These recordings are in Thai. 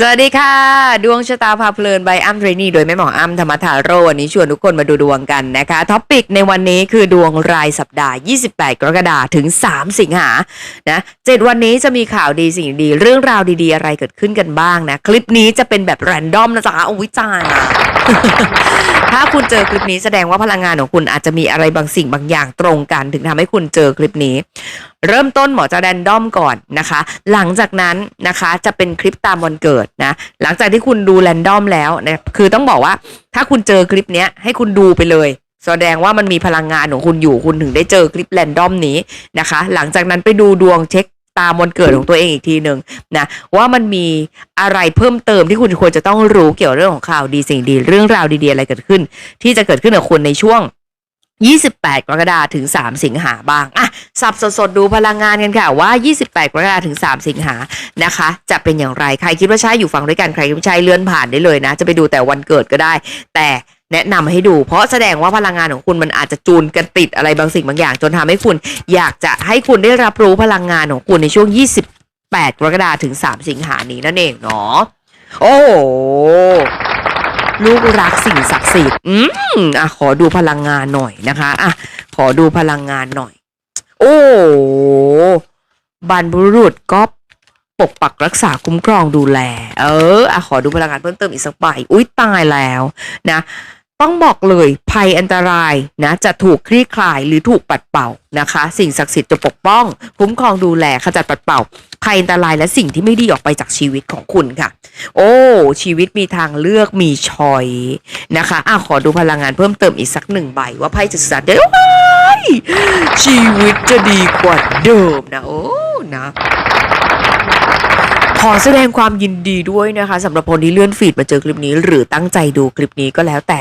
สวัสดีค่ะ ดวงชะตาพาเพลินใบอ้ำเทรนี่โดยแม่หมออ้ำธรรมธาโรวันนี้ชวนทุกคนมาดูดวงกันนะคะท็อปิกในวันนี้คือดวงรายสัปดาห์ 28 กรกฎาคมถึง 3 สิงหานะเจ็ดวันนี้จะมีข่าวดีสิ่งดี เรื่องราวดีๆ อะไรเกิดขึ้นกันบ้างนะ คลิปนี้จะเป็นแบบแรนดอมนะจ๊ะโอ้ยจ้านะ ถ้าคุณเจอคลิปนี้แสดงว่าพลังงานของคุณอาจจะมีอะไรบางสิ่งบางอย่างตรงกัน ถึงทำให้คุณเจอคลิปนี้ เริ่มต้นหมอจะแรนดอมก่อนนะคะ หลังจากนั้นนะคะจะเป็นคลิปตามวันเกิดนะ หลังจากที่คุณดูแรนดอมแล้วนะคือต้องบอกว่าถ้าคุณเจอคลิปเนี้ยให้คุณดูไปเลยแสดงว่ามันมีพลังงานของคุณอยู่คุณถึงได้เจอคลิปแรนดอมนี้นะคะ หลังจากนั้นไปดูดวงเช็ค ตามวันเกิดของตัวเองอีกทีหนึ่งนะว่ามันมีอะไรเพิ่มเติมที่คุณควรจะต้องรู้เกี่ยวเรื่องของข่าวดีสิ่งดีเรื่องราวดีๆอะไรเกิดขึ้น ที่จะเกิดขึ้นกับคุณในช่วง 28 กรกฎาคมถึง 3 สิงหาบ้าง อะ สับสดๆดูพลังงานกันค่ะว่า 28 กรกฎาคมถึง 3 สิงหานะคะ จะเป็นอย่างไร ใครคิดว่าใช่อยู่ฟังด้วยกัน ใครคิดว่าใช่เลื่อนผ่านได้เลยนะ จะไปดูแต่วันเกิดก็ได้ แต่ แนะนำให้ดู เพราะแสดงว่าพลังงานของคุณมันอาจจะจูนกันติดอะไรบางสิ่งบางอย่าง จนทำให้คุณอยากจะให้คุณได้รับรู้พลังงานของคุณในช่วง 28 กรกฎาคมถึง 3 สิงหานี้นั่นเองเนาะโอ้ลูกรักสิ่งศักดิ์สิทธิ์อืมอะขอดูพลังงานหน่อยนะคะอะขอดูพลังงานหน่อย โอ้บรรบุรุษก็ปกปักรักษาคุ้มครองดูแล เอออะขอดูพลังงานเพิ่มเติมอีกสักใบ อุ้ยตายแล้วนะ ต้องบอกเลยภัยอันตรายนะจะถูกคลี่คลายหรือถูกปัดเป่านะคะ สิ่งศักดิ์สิทธิ์จะปกป้อง คุ้มครองดูแลขจัดปัดเป่าภัยอันตรายและสิ่งที่ไม่ดีออกไปจากชีวิตของคุณค่ะ โอ้ ชีวิตมีทางเลือกมีชอยนะคะอะขอดูพลังงานเพิ่มเติมอีกสักหนึ่งใบว่าไพ่จะสื่อสารได้ว้ายชีวิตจะดีกว่าเดิมนะโอ้นะ อแสดงความยินดีด้วยนะคะสำหรับคนที่เลื่อนฟีดมาเจอคลิปนี้ หรือตั้งใจดูคลิปนี้ก็แล้วแต่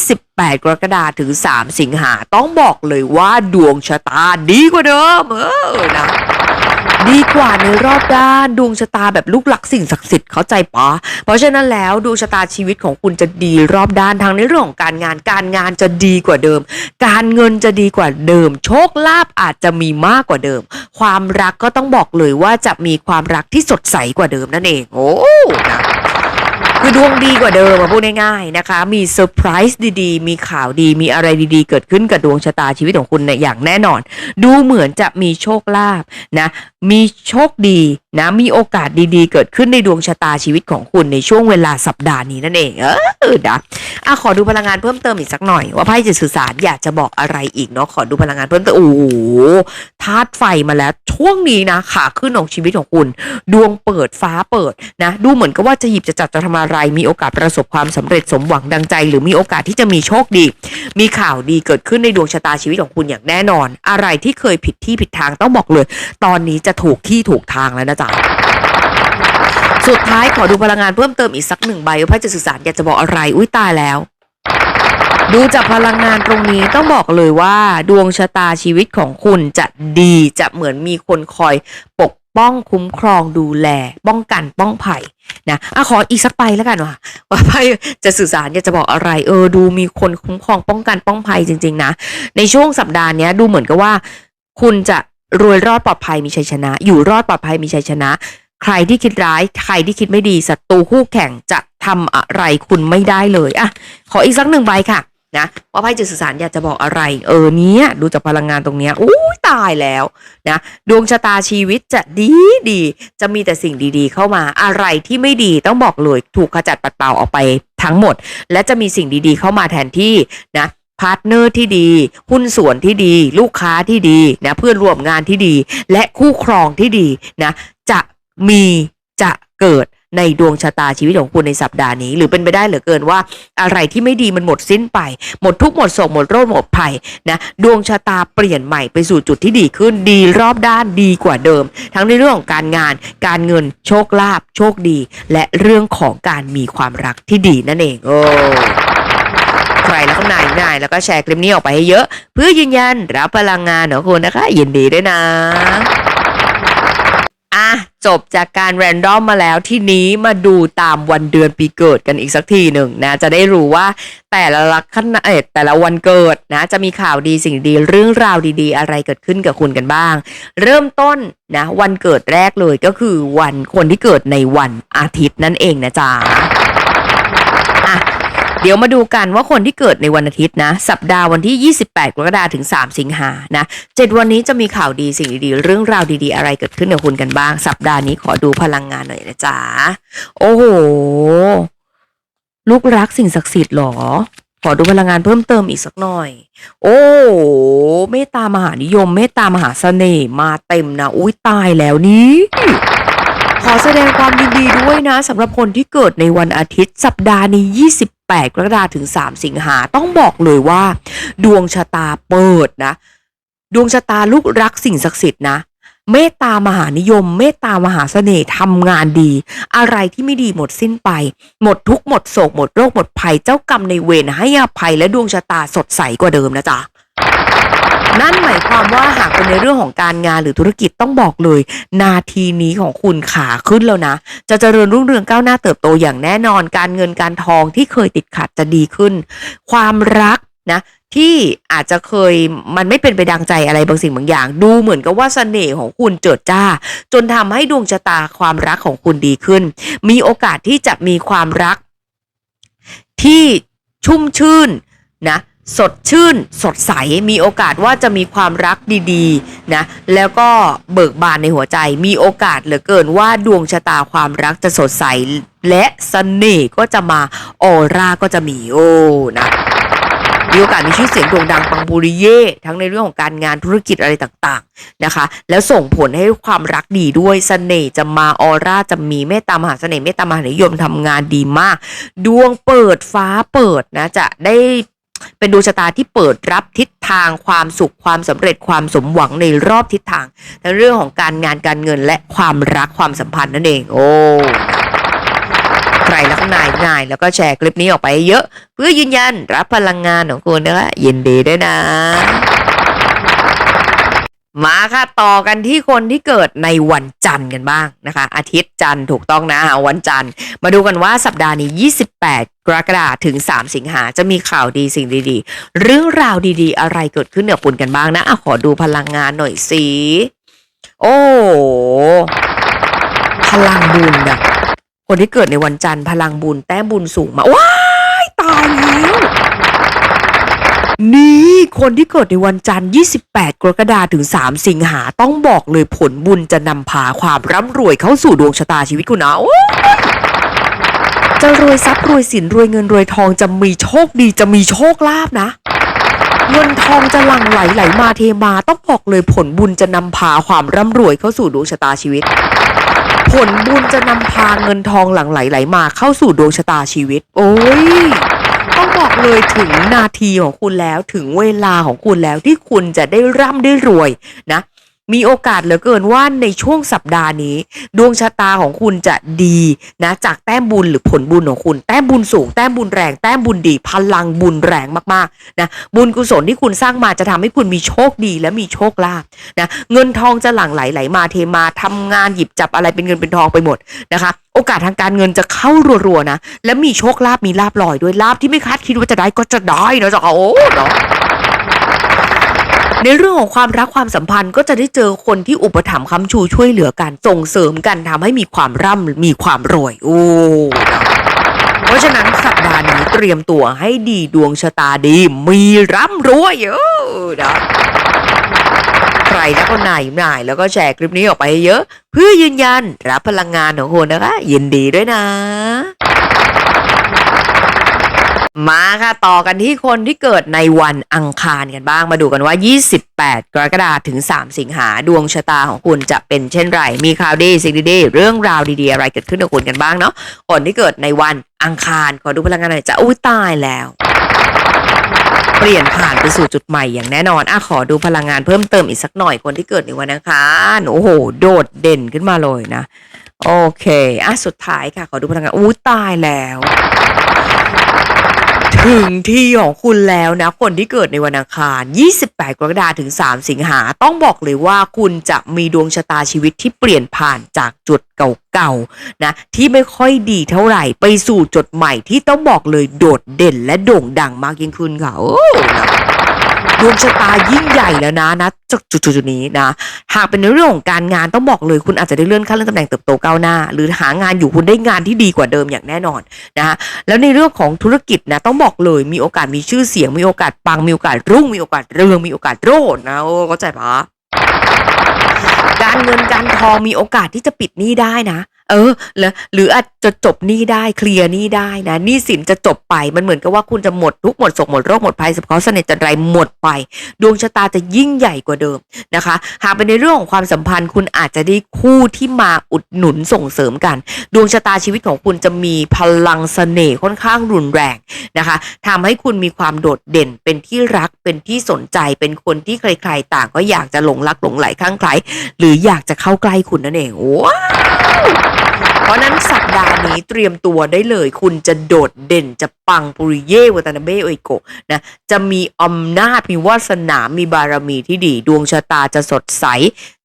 28 กรกฎาคมถึง 3 สิงหาต้องบอกเลยว่าดวงชะตาดีกว่าเดิมเออนะ ดีกว่าในรอบด้านดวงชะตาแบบลูกหลักสิ่งศักดิ์สิทธิ์เข้าใจปะเพราะฉะนั้นแล้วดวงชะตาชีวิตของคุณจะดีรอบด้านทางในเรื่องของการงานการงานจะดีกว่าเดิม การเงินจะดีกว่าเดิม โชคลาภอาจจะมีมากกว่าเดิม ความรักก็ต้องบอกเลยว่าจะมีความรักที่สดใสกว่าเดิมนั่นเอง โอ้นะ คือดวงดีกว่าเดิมอะพูดง่ายๆนะคะ มีเซอร์ไพรส์ดีๆ มีข่าวดีมีอะไรดีๆ เกิดขึ้นกับดวงชะตาชีวิตของคุณเนี่ยอย่างแน่นอน ดูเหมือนจะมีโชคลาภนะมีโชคดีนะมีโอกาสดีๆ เกิดขึ้นในดวงชะตาชีวิตของคุณในช่วงเวลาสัปดาห์นี้นั่นเองเออนะอะขอดูพลังงานเพิ่มเติมอีกสักหน่อย ว่าไพ่จะสื่อสารอยากจะบอกอะไรอีกเนาะขอดูพลังงานเพิ่มเติมโอ้โหธาตุไฟมาแล้วช่วงนี้นะขาขึ้นของชีวิตของคุณ ดวงเปิดฟ้าเปิดนะ ดูเหมือนกับว่าจะหยิบจะจับจะทำอะไรไรมีโอกาสประสบความสำเร็จสมหวังดังใจ หรือมีโอกาสที่จะมีโชคดี มีข่าวดีเกิดขึ้นในดวงชะตาชีวิตของคุณอย่างแน่นอน อะไรที่เคยผิดที่ผิดทางต้องบอกเลย ตอนนี้จะถูกที่ถูกทางแล้วนะจ๊ะสุดท้ายขอดูพลังงานเพิ่มเติมอีกสักหนึ่งใบว่าไพ่จะสื่อสารอยากจะบอกอะไรอุ้ยตายแล้วดูจากพลังงานตรงนี้ต้องบอกเลยว่า ดวงชะตาชีวิตของคุณจะดีจะเหมือนมีคนคอยปก ป้องคุ้มครองดูแล ป้องกันป้องภัยนะอะขออีกสักใบแล้วกันว่ะว่าไพ่จะสื่อสารอยากจะบอกอะไร เออ ดูมีคนคุ้มครองป้องกันป้องภัยจริง ๆ นะ ในช่วงสัปดาห์เนี้ยดูเหมือนกับว่า คุณจะรวยรอดปลอดภัยมีชัยชนะ อยู่รอดปลอดภัยมีชัยชนะ ใครที่คิดร้าย ใครที่คิดไม่ดีศัตรูคู่แข่งจะทำอะไรคุณไม่ได้เลยอะขออีกสักหนึ่งใบค่ะ นะว่าไพ่จะสื่อสารอยากจะบอกอะไร เออเนี้ยดูจากพลังงานตรงเนี้ยอู้ตายแล้วนะดวงชะตาชีวิตจะดีดี จะมีแต่สิ่งดีๆ เข้ามาอะไรที่ไม่ดีต้องบอกเลยถูกขจัดปัดเป่าออกไปทั้งหมด และจะมีสิ่งดีๆ เข้ามาแทนที่นะพาร์ทเนอร์ที่ดี หุ้นส่วนที่ดี ลูกค้าที่ดีนะเพื่อนร่วมงานที่ดี และคู่ครองที่ดีนะจะมีจะเกิด ในดวงชะตาชีวิตของคุณในสัปดาห์นี้ หรือเป็นไปได้เหลือเกินว่า อะไรที่ไม่ดีมันหมดสิ้นไป หมดทุกหมดโศกหมดโรคหมดภัยนะดวงชะตาเปลี่ยนใหม่ไปสู่จุดที่ดีขึ้นดีรอบด้านดีกว่าเดิม ทั้งในเรื่องของการงาน การเงินโชคลาภโชคดี และเรื่องของการมีความรักที่ดีนั่นเองโอ้ใครแล้วก็นายนายแล้วก็แชร์คลิปนี้ออกไปให้เยอะ เพื่อยืนยันรับพลังงานของคุณนะคะ ยินดีด้วยนะ จบจากการแรนดอมมาแล้วที่นี้มาดูตามวันเดือนปีเกิดกันอีกสักทีหนึ่งนะ จะได้รู้ว่าแต่ละลัคนาเออแต่ละวันเกิดนะ จะมีข่าวดีสิ่งดีเรื่องราวดีๆ อะไรเกิดขึ้นกับคุณกันบ้าง เริ่มต้นนะ วันเกิดแรกเลยก็คือวันคนที่เกิดในวันอาทิตย์นั่นเองนะจ๊ะอะ เดี๋ยวมาดูกันว่าคนที่เกิดในวันอาทิตย์นะ สัปดาห์วันที่ 28 กรกฎาคมถึง 3 สิงหานะเจ็ดวันนี้จะมีข่าวดีสิ่งดีๆ เรื่องราวดีๆ อะไรเกิดขึ้นกับคุณกันบ้าง สัปดาห์นี้ขอดูพลังงานหน่อยนะจ๊ะ โอ้โห ลูกรักสิ่งศักดิ์สิทธิ์หรอ ขอดูพลังงานเพิ่มเติมอีกสักหน่อย โอ้โหเมตตามหานิยม เมตตามหาเสน่ห์มาเต็มนะ อุ้ยตายแล้วนี่ขอแสดงความยินดีด้วยนะสำหรับคนที่เกิดในวันอาทิตย์ สัปดาห์นี้ 8 กรกฎาคมถึง 3 สิงหาต้องบอกเลยว่า ดวงชะตาเปิดนะ ดวงชะตาลูกรักสิ่งศักดิ์สิทธิ์นะเมตตามหานิยม เมตตามหาเสน่ห์ทำงานดี อะไรที่ไม่ดีหมดสิ้นไป หมดทุกหมดโศกหมดโรคหมดภัยเจ้ากรรมในเวรให้อภัยและดวงชะตาสดใสกว่าเดิมนะจ๊ะ นั่นหมายความว่าหากเป็นในเรื่องของการงานหรือธุรกิจต้องบอกเลย นาทีนี้ของคุณขาขึ้นแล้วนะ จะเจริญรุ่งเรืองก้าวหน้าเติบโตอย่างแน่นอน การเงินการทองที่เคยติดขัดจะดีขึ้น ความรักนะที่อาจจะเคยมันไม่เป็นไปดังใจอะไรบางสิ่งบางอย่าง ดูเหมือนกับว่าเสน่ห์ของคุณเจิดจ้า จนทำให้ดวงชะตาความรักของคุณดีขึ้น มีโอกาสที่จะมีความรักที่ชุ่มชื่นนะ สดชื่น สดใสมีโอกาสว่าจะมีความรักดีๆนะแล้วก็เบิกบานในหัวใจ มีโอกาสเหลือเกินว่าดวงชะตาความรักจะสดใส และเสน่ห์ก็จะมาออร่าก็จะมีโอ้นะมีโอกาสมีชื่อเสียงโด่งดังปังปุริเย่ทั้งในเรื่องของการงานธุรกิจอะไรต่างๆนะคะ แล้วส่งผลให้ความรักดีด้วยเสน่ห์จะมาออร่าจะมีเมตตามหาเสน่ห์เมตตามหานิยมทำงานดีมาก ดวงเปิดฟ้าเปิดนะจะได้ เป็นดวงชะตาที่เปิดรับทิศทางความสุขความสำเร็จความสมหวังในรอบทิศทางทั้งเรื่องของการงานการเงินและความรักความสัมพันธ์นั่นเอง โอ้ใครลักนายนายแล้วก็แชร์คลิปนี้ออกไปเยอะ เพื่อยืนยันรับพลังงานของคุณนะคะยินดีด้วยนะ มาค่ะต่อกันที่คนที่เกิดในวันจันทร์กันบ้างนะคะ อาทิตย์จันทร์ถูกต้องนะวันจันทร์ มาดูกันว่าสัปดาห์นี้ 28 กรกฎาคมถึง 3 สิงหาจะมีข่าวดีสิ่งดีๆ เรื่องราวดีๆ อะไรเกิดขึ้นกับคุณกันบ้างนะอะขอดูพลังงานหน่อยสิโอ้พลังบุญอะคนที่เกิดในวันจันทร์พลังบุญแต้มบุญสูงมาว้ายตายแล้ว นี่คนที่เกิดในวันจันทร์ 28 กรกฎาคมถึง 3 สิงหาต้องบอกเลยผลบุญจะนำพาความร่ำรวยเข้าสู่ดวงชะตาชีวิตคุณนะจะรวยทรัพย์รวยสินรวยเงินรวยทองจะมีโชคดีจะมีโชคลาภนะ เงินทองจะหลั่งไหลไหลมาเทมาต้องบอกเลยผลบุญจะนำพาความร่ำรวยเข้าสู่ดวงชะตาชีวิต ผลบุญจะนำพาเงินทองหลั่งไหลไหลมาเข้าสู่ดวงชะตาชีวิต โอ้ย ต้องบอกเลยถึงนาทีของคุณแล้วถึงเวลาของคุณแล้วที่คุณจะได้ร่ำได้รวยนะ มีโอกาสเหลือเกินว่าในช่วงสัปดาห์นี้ ดวงชะตาของคุณจะดีนะจากแต้มบุญหรือผลบุญของคุณ แต้มบุญสูงแต้มบุญแรงแต้มบุญดี พลังบุญแรงมากๆนะบุญกุศลที่คุณสร้างมาจะทำให้คุณมีโชคดีและมีโชคลาภนะเงินทองจะหลั่งไหลไหลมาเทมาทำงานหยิบจับอะไรเป็นเงินเป็นทองไปหมดนะคะโอกาสทางการเงินจะเข้ารัวๆนะ และมีโชคลาภมีลาบลอยด้วยลาบที่ไม่คาดคิดว่าจะได้ก็จะได้นะจ๊ะโอ้เนาะ ในเรื่องของความรักความสัมพันธ์ก็จะได้เจอคนที่อุปถัมภ์ค้ำชูช่วยเหลือกันส่งเสริมกันทำให้มีความร่ำมีความรวย โอ้เพราะฉะนั้นสัปดาห์นี้เตรียมตัวให้ดีดวงชะตาดี มีร่ำรวยเออเนะใครนะคนไหนไหนแล้วก็แชร์คลิปนี้ออกไปเยอะ เพื่อยืนยันรับพลังงานของคุณนะคะ ยินดีด้วยนะ มาค่ะต่อกันที่คนที่เกิดในวันอังคารกันบ้างมาดูกันว่า 28 กรกฎาคมถึง 3 สิงหาดวงชะตาของคุณจะเป็นเช่นไร มีข่าวดีสิ่งดีๆเรื่องราวดีๆอะไรเกิดขึ้นกับคุณกันบ้างเนาะคนที่เกิดในวันอังคารขอดูพลังงานหน่อยจะอุ้ยตายแล้วเปลี่ยนผ่านไปสู่จุดใหม่อย่างแน่นอนอะขอดูพลังงานเพิ่มเติมอีกสักหน่อยคนที่เกิดในวันอังคารโอ้โห โดดเด่นขึ้นมาเลยนะ โอเคอะสุดท้ายค่ะ ขอดูพลังงานอู้ตายแล้ว ถึงที่ของคุณแล้วนะ คนที่เกิดในวันอังคาร 28 กรกฎาคมถึง 3 สิงหา ต้องบอกเลยว่าคุณจะมีดวงชะตาชีวิตที่เปลี่ยนผ่านจากจุดเก่าๆนะที่ไม่ค่อยดีเท่าไหร่ไปสู่จุดใหม่ที่ต้องบอกเลยโดดเด่นและโด่งดังมากยิ่งขึ้นค่ะโอ้นะ ดวงชะตายิ่งใหญ่แล้วนะนะจากจุดๆนี้นะ หากเป็นในเรื่องของการงานต้องบอกเลยคุณอาจจะได้เลื่อนขั้นเลื่อนตำแหน่งเติบโตก้าวหน้า หรือหางานอยู่คุณได้งานที่ดีกว่าเดิมอย่างแน่นอนนะแล้วในเรื่องของธุรกิจนะต้องบอกเลยมีโอกาสมีชื่อเสียงมีโอกาสปังมีโอกาสรุ่งมีโอกาสเรืองมีโอกาสโรดนะโอ้เข้าใจปะการเงินการทองมีโอกาสที่จะปิดหนี้ได้นะ เออแล้วหรืออาจจะจบหนี้ได้เคลียร์หนี้ได้นะหนี้สินจะจบไปมันเหมือนกับว่าคุณจะหมดทุกหมดโศกหมดโรคหมดภัยสับเคราะห์เสน่ห์จันไรหมดไป ดวงชะตาจะยิ่งใหญ่กว่าเดิมนะคะ หากเป็นในเรื่องของความสัมพันธ์คุณอาจจะได้คู่ที่มาอุดหนุนส่งเสริมกัน ดวงชะตาชีวิตของคุณจะมีพลังเสน่ห์ค่อนข้างรุนแรงนะคะทำให้คุณมีความโดดเด่นเป็นที่รักเป็นที่สนใจเป็นคนที่ใครๆต่างก็อยากจะหลงรักหลงไหลข้างใครหรืออยากจะเข้าใกล้คุณนั่นเองว้าว เพราะนั้นสัปดาห์นี้เตรียมตัวได้เลย คุณจะโดดเด่นจะปังปุริเย่วัตนาเบะโอโกะนะจะมีอำนาจมีวาสนามีบารมีที่ดี ดวงชะตาจะสดใส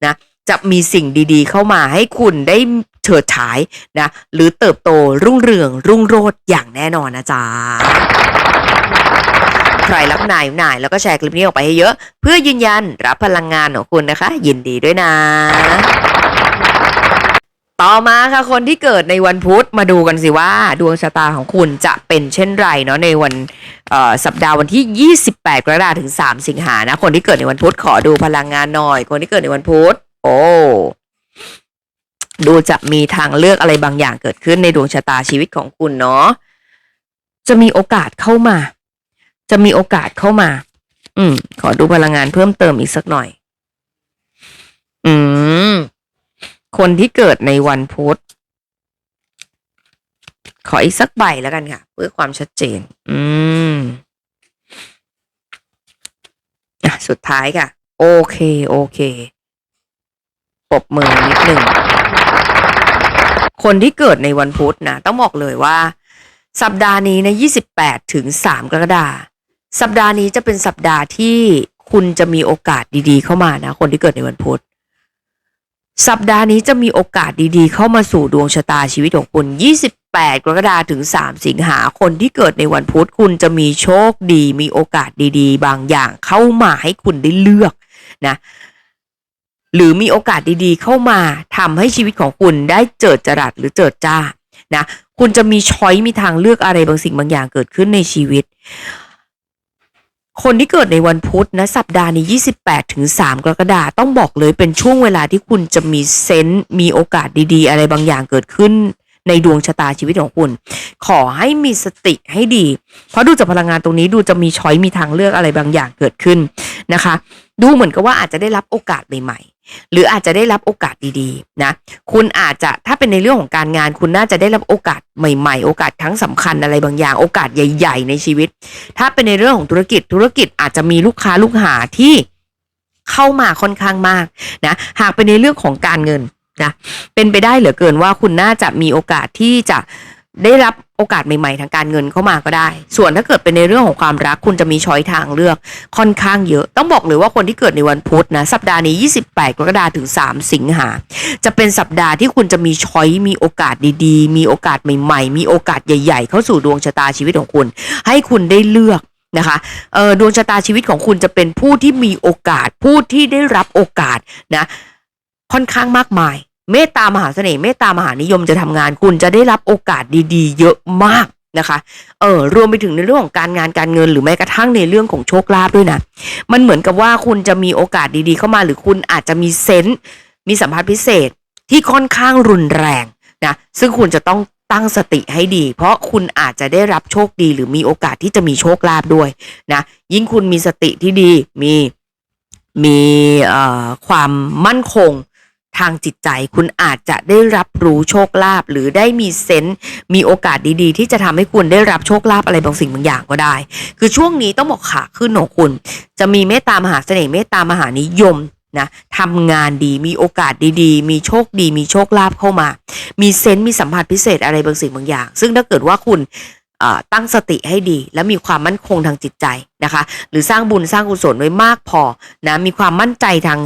นะจะมีสิ่งดีๆ เข้ามาให้คุณได้เฉิดฉายนะหรือเติบโตรุ่งเรืองรุ่งโรจน์อย่างแน่นอนนะจ๊ะใครรับนายนายแล้วก็แชร์คลิปนี้ออกไปให้เยอะ เพื่อยืนยันรับพลังงานของคุณนะคะ ยินดีด้วยนะ ต่อมาค่ะคนที่เกิดในวันพุธมาดูกันสิว่า ดวงชะตาของคุณจะเป็นเช่นไรเนาะในวันสัปดาห์วันที่ 28 กรกฎาคมถึง 3 สิงหานะคนที่เกิดในวันพุธขอดูพลังงานหน่อย คนที่เกิดในวันพุธโอ้ดูจะมีทางเลือกอะไรบางอย่างเกิดขึ้นในดวงชะตาชีวิตของคุณเนาะจะมีโอกาสเข้ามา จะมีโอกาสเข้ามา อืม ขอดูพลังงานเพิ่มเติมอีกสักหน่อย อืม คนที่เกิดในวันพุธขออีกสักใบแล้วกันค่ะ เพื่อความชัดเจน อืมอะสุดท้ายค่ะ โอเค โอเคปบมือนิดหนึ่ง คนที่เกิดในวันพุธนะ ต้องบอกเลยว่า สัปดาห์นี้นะ28 ถึง 3 กรกฎาสัปดาห์นี้จะเป็นสัปดาห์ที่คุณจะมีโอกาสดีๆ เข้ามานะ คนที่เกิดในวันพุธ สัปดาห์นี้จะมีโอกาสดีๆ เข้ามาสู่ดวงชะตาชีวิตของคุณ 28 กรกฎาคมถึง 3 สิงหาคนที่เกิดในวันพุธคุณจะมีโชคดี มีโอกาสดีๆ บางอย่างเข้ามาให้คุณได้เลือกนะหรือมีโอกาสดีๆ เข้ามาทำให้ชีวิตของคุณได้เจิดจรัสหรือเจิดจ้านะคุณจะมีช้อยมีทางเลือกอะไรบางสิ่งบางอย่างเกิดขึ้นในชีวิต คนที่เกิดในวันพุธนะสัปดาห์นี้ 28 ถึง 3 กรกฎาคมต้องบอกเลยเป็นช่วงเวลาที่คุณจะมีเซนต์มีโอกาสดีๆ อะไรบางอย่างเกิดขึ้นในดวงชะตาชีวิตของคุณ ขอให้มีสติให้ดี เพราะดูจากพลังงานตรงนี้ดูจะมีช้อยมีทางเลือกอะไรบางอย่างเกิดขึ้นนะคะ ดูเหมือนกับว่าอาจจะได้รับโอกาสใหม่ หรืออาจจะได้รับโอกาสดีๆนะคุณอาจจะถ้าเป็นในเรื่องของการงาน คุณน่าจะได้รับโอกาสใหม่ๆ โอกาสครั้งสำคัญอะไรบางอย่าง โอกาสใหญ่ ๆ ในชีวิต ถ้าเป็นในเรื่องของธุรกิจธุรกิจอาจจะมีลูกค้าลูกหาที่เข้ามาค่อนข้างมากนะหากเป็นในเรื่องของการเงินนะเป็นไปได้เหลือเกินว่าคุณน่าจะมีโอกาสที่จะ ได้รับโอกาสใหม่ๆ ทางการเงินเข้ามาก็ได้ ส่วนถ้าเกิดเป็นในเรื่องของความรักคุณจะมีช้อยทางเลือกค่อนข้างเยอะ ต้องบอกเลยว่าคนที่เกิดในวันพุธนะ สัปดาห์นี้ 28 กรกฎาคมถึง 3 สิงหา จะเป็นสัปดาห์ที่คุณจะมีช้อยมีโอกาสดีๆ มีโอกาสใหม่ ๆ มีโอกาสใหญ่ ๆ เข้าสู่ดวงชะตาชีวิตของคุณ ให้คุณได้เลือกนะคะเออดวงชะตาชีวิตของคุณจะเป็นผู้ที่มีโอกาสผู้ที่ได้รับโอกาสนะค่อนข้างมากมาย เมตตามหาเสน่ห์เมตตามหานิยมจะทำงานคุณจะได้รับโอกาสดีๆ เยอะมากนะคะ เออรวมไปถึงในเรื่องของการงานการเงิน หรือแม้กระทั่งในเรื่องของโชคลาภด้วยนะ มันเหมือนกับว่าคุณจะมีโอกาสดีๆ เข้ามาหรือคุณอาจจะมีเซนส์มีสัมผัสพิเศษที่ค่อนข้างรุนแรงนะซึ่งคุณจะต้องตั้งสติให้ดี เพราะคุณอาจจะได้รับโชคดี หรือมีโอกาสที่จะมีโชคลาภด้วยนะยิ่งคุณมีสติที่ดีมีมีความมั่นคง ทางจิตใจคุณอาจจะได้รับรู้โชคลาภหรือได้มีเซนส์มีโอกาสดีๆ ที่จะทำให้คุณได้รับโชคลาภอะไรบางสิ่งบางอย่างก็ได้ คือช่วงนี้ต้องบอกขาขึ้นของคุณ จะมีเมตตามหาเสน่ห์เมตตามหานิยมนะทำงานดีมีโอกาสดีๆ มีโชคดี มีโชคลาภเข้ามา มีเซนส์มีสัมผัสพิเศษอะไรบางสิ่งบางอย่าง ซึ่งถ้าเกิดว่าคุณตั้งสติให้ดี และมีความมั่นคงทางจิตใจนะคะ หรือสร้างบุญสร้างกุศลไว้มากพอนะมีความมั่นใจทาง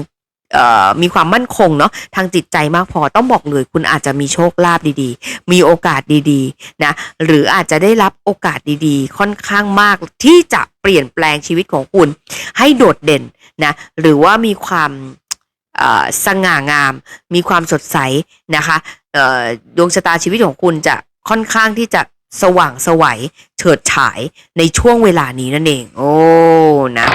มีความมั่นคงเนาะทางจิตใจมากพอต้องบอกเลยคุณอาจจะมีโชคลาภดีๆ มีโอกาสดีๆนะหรืออาจจะได้รับโอกาสดีๆ ค่อนข้างมากที่จะเปลี่ยนแปลงชีวิตของคุณ ให้โดดเด่นนะหรือว่ามีความสง่างาม มีความสดใสนะคะดวงชะตาชีวิตของคุณจะค่อนข้างที่จะสว่างสวัยเฉิดฉายในช่วงเวลานี้นั่นเอง โอ้นะ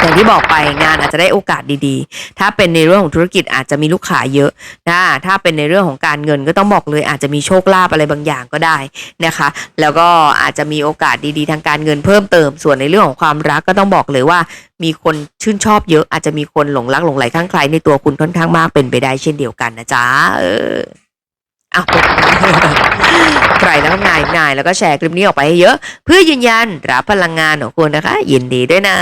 อย่างที่บอกไปงานอาจจะได้โอกาสดีๆ ถ้าเป็นในเรื่องของธุรกิจอาจจะมีลูกค้าเยอะนะถ้าเป็นในเรื่องของการเงินก็ต้องบอกเลยอาจจะมีโชคลาภอะไรบางอย่างก็ได้นะคะ แล้วก็อาจจะมีโอกาสดีๆ ทางการเงินเพิ่มเติม ส่วนในเรื่องของความรักก็ต้องบอกเลยว่า มีคนชื่นชอบเยอะอาจจะมีคนหลงรักหลงไหลข้างใครในตัวคุณค่อนข้างมากเป็นไปได้เช่นเดียวกันนะจ๊ะเออใครแล้วก็งายงายแล้วก็แชร์คลิปนี้ออกไปให้เยอะ เพื่อยืนยันรับพลังงานของคุณนะคะ ยินดีด้วยนะ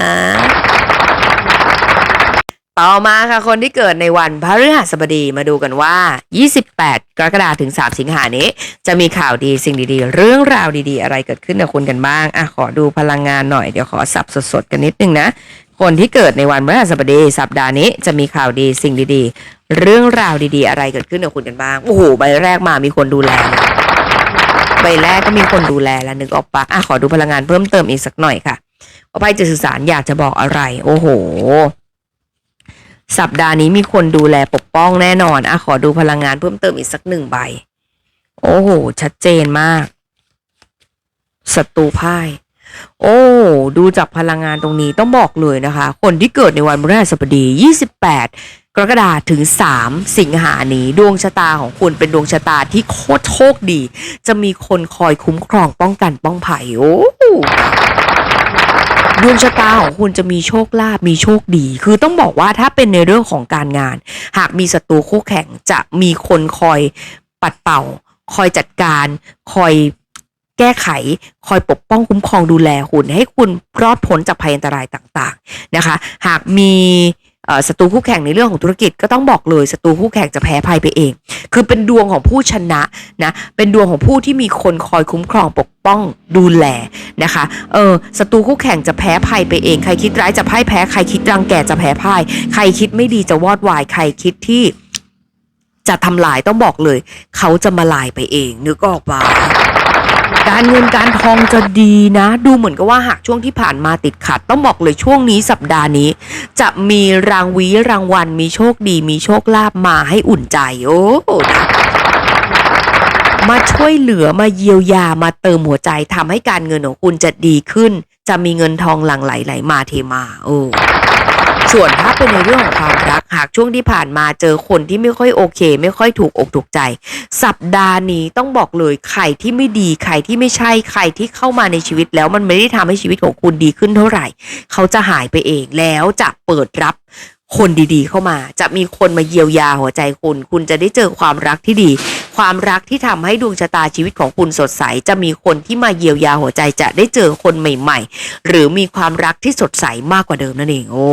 ต่อมาค่ะคนที่เกิดในวันพฤหัสบดีมาดูกันว่า 28 กรกฎาคมถึง 3 สิงหานี้ จะมีข่าวดีสิ่งดีๆ เรื่องราวดีๆ อะไรเกิดขึ้นกับคุณกันบ้างอะขอดูพลังงานหน่อย เดี๋ยวขอสับสดๆกันนิดนึงนะ คนที่เกิดในวันพฤหัสบดีสัปดาห์นี้จะมีข่าวดีสิ่งดีๆ เรื่องราวดีๆ อะไรเกิดขึ้นกับคุณกันบ้างโอ้โหใบแรกมามีคนดูแลใบแรกก็มีคนดูแลแล้วนึกออกปะอะขอดูพลังงานเพิ่มเติมอีกสักหน่อยค่ะว่าไพ่จะสื่อสารอยากจะบอกอะไร โอ้โห สัปดาห์นี้มีคนดูแลปกป้องแน่นอนอะขอดูพลังงานเพิ่มเติมอีกสักหนึ่งใบ โอ้โห ชัดเจนมากศัตรูพ่าย โอ้ ดูจากพลังงานตรงนี้ต้องบอกเลยนะคะ คนที่เกิดในวันพฤหัสบดี 28 กรกฎาคมถึง 3 สิงหานี้ ดวงชะตาของคุณเป็นดวงชะตาที่โคตรโชคดี จะมีคนคอยคุ้มครองป้องกันป้องภัยโอ้ ดวงชะตาของคุณจะมีโชคลาภมีโชคดี คือต้องบอกว่าถ้าเป็นในเรื่องของการงาน หากมีศัตรูคู่แข่งจะมีคนคอยปัดเป่า คอยจัดการ คอยแก้ไข คอยปกป้องคุ้มครองดูแลคุณ ให้คุณรอดพ้นจากภัยอันตรายต่าง ๆ นะคะ หากมี ศัตรูคู่แข่งในเรื่องของธุรกิจก็ต้องบอกเลยศัตรูคู่แข่งจะแพ้ภัยไปเอง คือเป็นดวงของผู้ชนะนะเป็นดวงของผู้ที่มีคนคอยคุ้มครองปกป้องดูแลนะคะเออศัตรูคู่แข่งจะแพ้ภัยไปเอง ใครคิดร้ายจะพ่ายแพ้ใครคิดรังแกจะแพ้พ่าย ใครคิดไม่ดีจะวอดวาย ใครคิดที่จะทำลายต้องบอกเลย เขาจะมาลายไปเอง นึกออกปะ การเงินการทองจะดีนะ ดูเหมือนกับว่าหากช่วงที่ผ่านมาติดขัด ต้องบอกเลยช่วงนี้สัปดาห์นี้ จะมีรางวีรางวัล มีโชคดีมีโชคลาภมาให้อุ่นใจ โอ้นะมาช่วยเหลือมาเยียวยามาเติมหัวใจทำให้การเงินของคุณจะดีขึ้น จะมีเงินทองหลั่งไหลไหลมาเทมา โอ้ ส่วนถ้าเป็นในเรื่องของความรักหากช่วงที่ผ่านมาเจอคนที่ไม่ค่อยโอเค ไม่ค่อยถูกอกถูกใจ สัปดาห์นี้ต้องบอกเลยใครที่ไม่ดีใครที่ไม่ใช่ใครที่เข้ามาในชีวิตแล้วมันไม่ได้ทำให้ชีวิตของคุณดีขึ้นเท่าไหร่ เขาจะหายไปเองแล้วจะเปิดรับ คนดีๆ เข้ามา จะมีคนมาเยียวยาหัวใจคุณ คุณจะได้เจอความรักที่ดี ความรักที่ทำให้ดวงชะตาชีวิตของคุณสดใส จะมีคนที่มาเยียวยาหัวใจจะได้เจอคนใหม่ ๆ หรือมีความรักที่สดใสมากกว่าเดิมนั่นเอง โอ้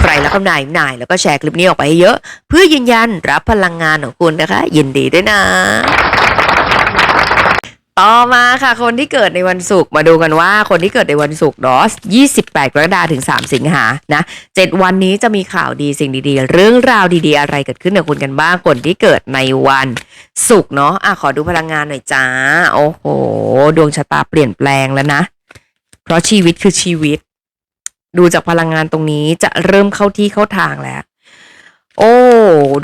ใครแล้วก็นายนายแล้วก็แชร์คลิปนี้ออกไปเยอะ เพื่อยืนยันรับพลังงานของคุณนะคะ ยินดีด้วยนะ ต่อมาค่ะคนที่เกิดในวันศุกร์มาดูกันว่าคนที่เกิดในวันศุกร์เนาะ28 กรกฎาคมถึง 3 สิงหานะเจ็ดวันนี้จะมีข่าวดีสิ่งดีๆ เรื่องราวดีๆ อะไรเกิดขึ้นกับคุณกันบ้างคนที่เกิดในวันศุกร์เนาะอะขอดูพลังงานหน่อยจ้า โอ้โห ดวงชะตาเปลี่ยนแปลงแล้วนะ เพราะชีวิตคือชีวิต ดูจากพลังงานตรงนี้จะเริ่มเข้าที่เข้าทางแล้ว โอ้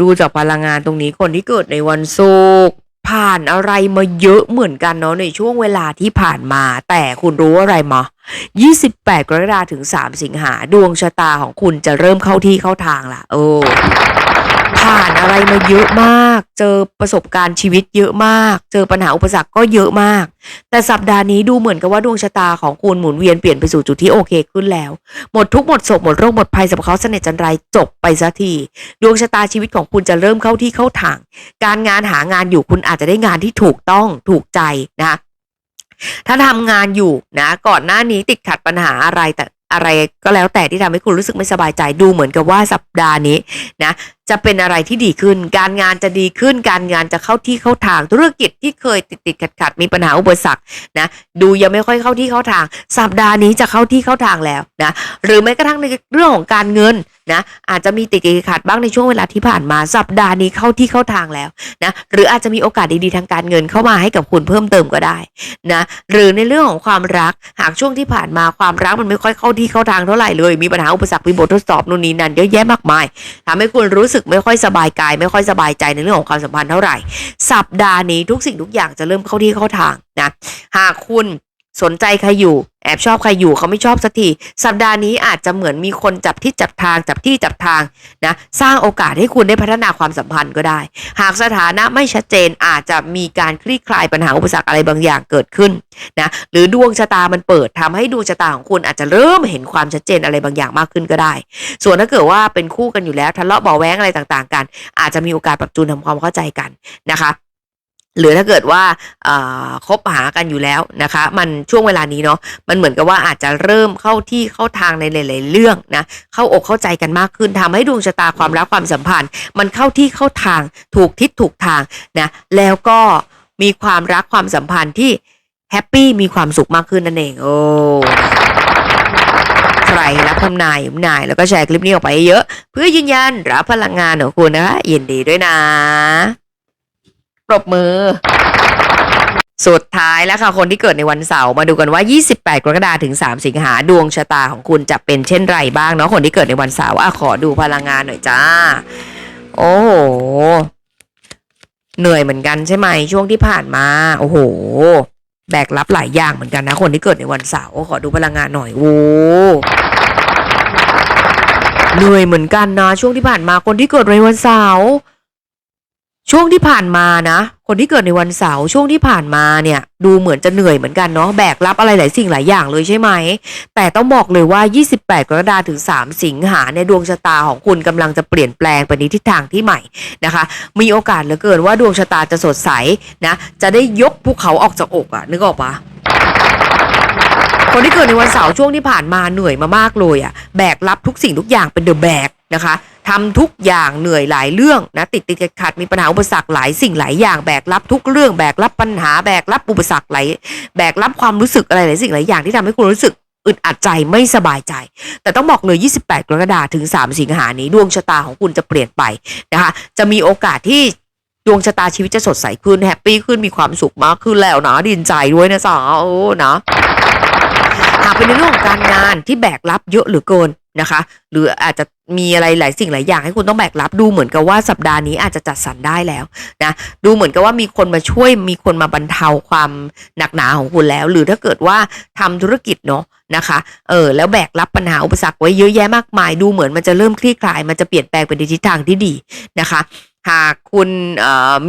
ดูจากพลังงานตรงนี้คนที่เกิดในวันศุกร์ ผ่านอะไรมาเยอะเหมือนกันเนาะในช่วงเวลาที่ผ่านมา แต่คุณรู้อะไรมา28 กรกฎาคมถึง 3 สิงหาดวงชะตาของคุณจะเริ่มเข้าที่เข้าทางละโอ้ ผ่านอะไรมาเยอะมาก เจอประสบการณ์ชีวิตเยอะมาก เจอปัญหาอุปสรรคก็เยอะมาก แต่สัปดาห์นี้ดูเหมือนกับว่าดวงชะตาของคุณหมุนเวียนเปลี่ยนไปสู่จุดที่โอเคขึ้นแล้ว หมดทุกหมดโศกหมดโรคหมดภัยสับเขาเสน่ห์จันไรจบไปสักที ดวงชะตาชีวิตของคุณจะเริ่มเข้าที่เข้าทาง การงานหางานอยู่คุณอาจจะได้งานที่ถูกต้องถูกใจนะถ้าทำงานอยู่นะก่อนหน้านี้ติดขัดปัญหาอะไรแต่อะไรก็แล้วแต่ที่ทำให้คุณรู้สึกไม่สบายใจดูเหมือนกับว่าสัปดาห์นี้นะ จะเป็นอะไรที่ดีขึ้น การงานจะดีขึ้น การงานจะเข้าที่เข้าทาง ธุรกิจที่เคยติดติดขัดขัดมีปัญหาอุปสรรคนะ ดูยังไม่ค่อยเข้าที่เข้าทาง สัปดาห์นี้จะเข้าที่เข้าทางแล้วนะ หรือแม้กระทั่งในเรื่องของการเงินนะอาจจะมีติดติดขัดบ้างในช่วงเวลาที่ผ่านมาสัปดาห์นี้เข้าที่เข้าทางแล้วนะหรืออาจจะมีโอกาสดีๆทางการเงินเข้ามาให้กับคุณเพิ่มเติมก็ได้นะหรือในเรื่องของความรักหากช่วงที่ผ่านมาความรักมันไม่ค่อยเข้าที่เข้าทางเท่าไหร่เลย มีปัญหาอุปสรรคมีบททดสอบนู่นนี่นั่นเยอะแยะมากมายทำให้คุณรู้สึกไม่ค่อยสบายกาย ไม่ค่อยสบายใจในเรื่องของความสัมพันธ์เท่าไหร่ สัปดาห์นี้ทุกสิ่งทุกอย่างจะเริ่มเข้าที่เข้าทางนะหากคุณ สนใจใครอยู่ แอบชอบใครอยู่เขาไม่ชอบสักทีสัปดาห์นี้อาจจะเหมือนมีคนจับที่จับทางจับที่จับทางนะสร้างโอกาสให้คุณได้พัฒนาความสัมพันธ์ก็ได้ หากสถานะไม่ชัดเจนอาจจะมีการคลี่คลายปัญหาอุปสรรคอะไรบางอย่างเกิดขึ้นนะหรือดวงชะตามันเปิดทำให้ดวงชะตาของคุณอาจจะเริ่มเห็นความชัดเจนอะไรบางอย่างมากขึ้นก็ได้ ส่วนถ้าเกิดว่าเป็นคู่กันอยู่แล้วทะเลาะเบาแว้งอะไรต่างๆ กัน อาจจะมีโอกาสปรับจูนทำความเข้าใจกันนะคะ หรือถ้าเกิดว่าคบหากันอยู่แล้วนะคะ มันช่วงเวลานี้เนาะมันเหมือนกับว่าอาจจะเริ่มเข้าที่เข้าทางในหลาย ๆ เรื่องนะเข้าอกเข้าใจกันมากขึ้นทำให้ดวงชะตาความรักความสัมพันธ์ มันเข้าที่เข้าทางถูกทิศถูกทางนะแล้วก็มีความรักความสัมพันธ์ที่แฮปปี้มีความสุขมากขึ้นนั่นเองโอ้ใครรับทำนายทำนาย แล้วก็แชร์คลิปนี้ออกไปเยอะ เพื่อยืนยันรับพลังงานของคุณนะคะยินดีด้วยนะ ปรบมือ สุดท้ายแล้วค่ะ คนที่เกิดในวันเสาร์มาดูกันว่า 28 กรกฎาคมถึง 3 สิงหาดวงชะตาของคุณจะเป็นเช่นไรบ้างเนาะคนที่เกิดในวันเสาร์อะขอดูพลังงานหน่อยจ้า โอ้โหเหนื่อยเหมือนกันใช่ไหมช่วงที่ผ่านมา โอ้โห แบกรับหลายอย่างเหมือนกันนะ คนที่เกิดในวันเสาร์ขอดูพลังงานหน่อยโอ้เหนื่อยเหมือนกันนะช่วงที่ผ่านมาคนที่เกิดในวันเสาร์ ช่วงที่ผ่านมานะ คนที่เกิดในวันเสาร์ช่วงที่ผ่านมาเนี่ย ดูเหมือนจะเหนื่อยเหมือนกันเนาะแบกรับอะไรหลายสิ่งหลายอย่างเลยใช่ไหม แต่ต้องบอกเลยว่า 28 กรกฎาคมถึง 3 สิงหาในดวงชะตาของคุณกำลังจะเปลี่ยนแปลงไปในทิศทางที่ใหม่นะคะ มีโอกาสเหลือเกินว่าดวงชะตาจะสดใสนะ จะได้ยกภูเขาออกจากอกอะนึกออกปะคนที่เกิดในวันเสาร์ช่วงที่ผ่านมาเหนื่อยมามากเลยอะแบกรับทุกสิ่งทุกอย่างเป็นเดอะแบกนะคะ ทำทุกอย่างเหนื่อยหลายเรื่องนะติดติดขัดมีปัญหาอุปสรรคหลายสิ่งหลายอย่างแบกรับทุกเรื่องแบกรับปัญหาแบกรับอุปสรรคหลายแบกรับความรู้สึกอะไรหลายสิ่งหลายอย่างที่ทำให้คุณรู้สึกอึดอัดใจไม่สบายใจ แต่ต้องบอกเลย 28 กรกฎาคมถึง 3 สิงหานี้ดวงชะตาของคุณจะเปลี่ยนไปนะคะจะมีโอกาสที่ดวงชะตาชีวิตจะสดใสขึ้นแฮปปี้ขึ้นมีความสุขมากขึ้นแล้วนะดินใจด้วยนะสาวโอ้นะหากเป็นในเรื่องของการงานที่แบกรับเยอะเหลือเกิน นะคะ หรืออาจจะมีอะไรหลายสิ่งหลายอย่างให้คุณต้องแบกรับดูเหมือนกับว่าสัปดาห์นี้อาจจะจัดสรรได้แล้วนะดูเหมือนกับว่ามีคนมาช่วยมีคนมาบรรเทาความหนักหนาของคุณแล้ว หรือถ้าเกิดว่าทำธุรกิจเนาะนะคะเออแล้วแบกรับปัญหาอุปสรรคไว้เยอะแยะมากมาย ดูเหมือนมันจะเริ่มคลี่คลาย มันจะเปลี่ยนแปลงไปในทิศทางที่ดีนะคะ หากคุณ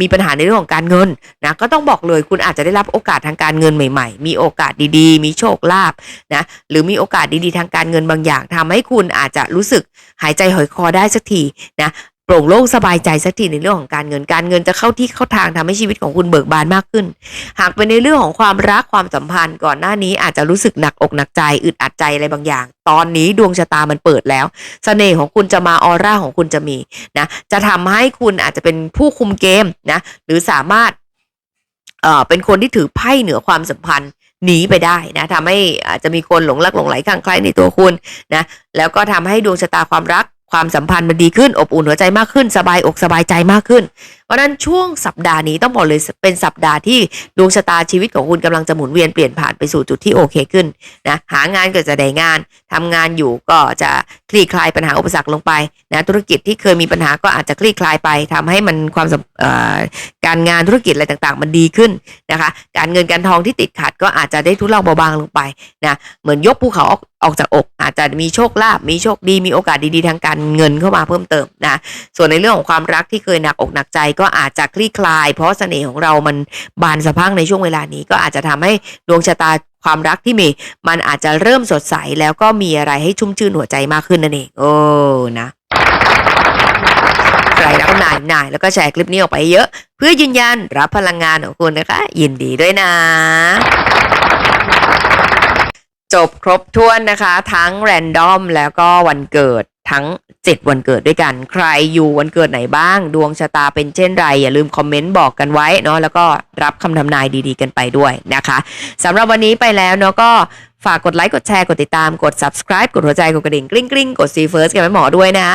มีปัญหาในเรื่องของการเงินนะก็ต้องบอกเลยคุณอาจจะได้รับโอกาสทางการเงินใหม่ๆ มีโอกาสดีๆ มีโชคลาภนะหรือมีโอกาสดีๆทางการเงินบางอย่างทำให้คุณอาจจะรู้สึกหายใจหอยคอได้สักทีนะ โปร่งโล่งสบายใจสักทีในเรื่องของการเงินการเงินจะเข้าที่เข้าทางทำให้ชีวิตของคุณเบิกบานมากขึ้น หากเป็นในเรื่องของความรักความสัมพันธ์ก่อนหน้านี้อาจจะรู้สึกหนักอกหนักใจอึดอัดใจอะไรบางอย่าง ตอนนี้ดวงชะตามันเปิดแล้วเสน่ห์ของคุณจะมาออร่าของคุณจะมีนะจะทำให้คุณอาจจะเป็นผู้คุมเกมนะหรือสามารถเอ่อเป็นคนที่ถือไพ่เหนือความสัมพันธ์หนีไปได้นะทำให้อาจจะมีคนหลงรักหลงไหลคลั่งไคล้ในตัวคุณนะแล้วก็ทำให้ดวงชะตาความรัก ความสัมพันธ์มันดีขึ้น อบอุ่นหัวใจมากขึ้น สบายอกสบายใจมากขึ้น เพราะนั้นช่วงสัปดาห์นี้ต้องบอกเลยเป็นสัปดาห์ที่ดวงชะตาชีวิตของคุณกำลังจะหมุนเวียนเปลี่ยนผ่านไปสู่จุดที่โอเคขึ้นนะหางานก็จะได้งานทำงานอยู่ก็จะคลี่คลายปัญหาอุปสรรคลงไปนะธุรกิจที่เคยมีปัญหาก็อาจจะคลี่คลายไปทำให้มันความการงานธุรกิจอะไรต่างๆ มันดีขึ้นนะคะการเงินการทองที่ติดขัดก็อาจจะได้ทุเลาเบาบางลงไปนะเหมือนยกภูเขาออกออกจากอก อาจจะมีโชคลาภมีโชคดีมีโอกาสดีๆทางการเงินเข้ามาเพิ่มเติมนะส่วนในเรื่องของความรักที่เคยหนักอกหนักใจก็อาจจะคลี่คลาย เพราะเสน่ห์ของเรามันบานสะพั่งในช่วงเวลานี้ก็อาจจะทำให้ดวงชะตาความรักที่มีมันอาจจะเริ่มสดใสแล้วก็มีอะไรให้ชุ่มชื่นหัวใจมากขึ้นนั่นเองโอ้นะใครรับนายนายแล้วก็แชร์คลิปนี้ออกไปเยอะ เพื่อยืนยันรับพลังงานของคุณนะคะ ยินดีด้วยนะ จบครบถ้วนนะคะ ทั้งแรนดอมแล้วก็วันเกิด ทั้ง 7 วันเกิดด้วยกัน ใครอยู่วันเกิดไหนบ้าง ดวงชะตาเป็นเช่นไร อย่าลืมคอมเมนต์บอกกันไว้เนาะแล้วก็รับคำทำนายดีๆกันไปด้วยนะคะสำหรับวันนี้ไปแล้วเนาะก็ฝากกดไลค์ กดแชร์ กดติดตาม กด subscribe กดหัวใจ กดกระดิ่งกริ๊งกริ๊งกด see first กันแม่หมอด้วยนะ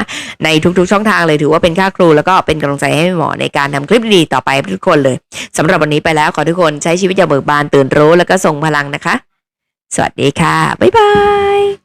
ในทุกๆ ช่องทางเลยถือว่าเป็นค่าครู แล้วก็เป็นกำลังใจให้แม่หมอในการทำคลิปดีๆ ต่อไปทุกคนเลยสำหรับวันนี้ไปแล้วขอทุกคนใช้ชีวิตอย่างเบิกบานตื่นรู้แล้วก็ทรงพลังนะคะ สวัสดีค่ะ บ๊ายบาย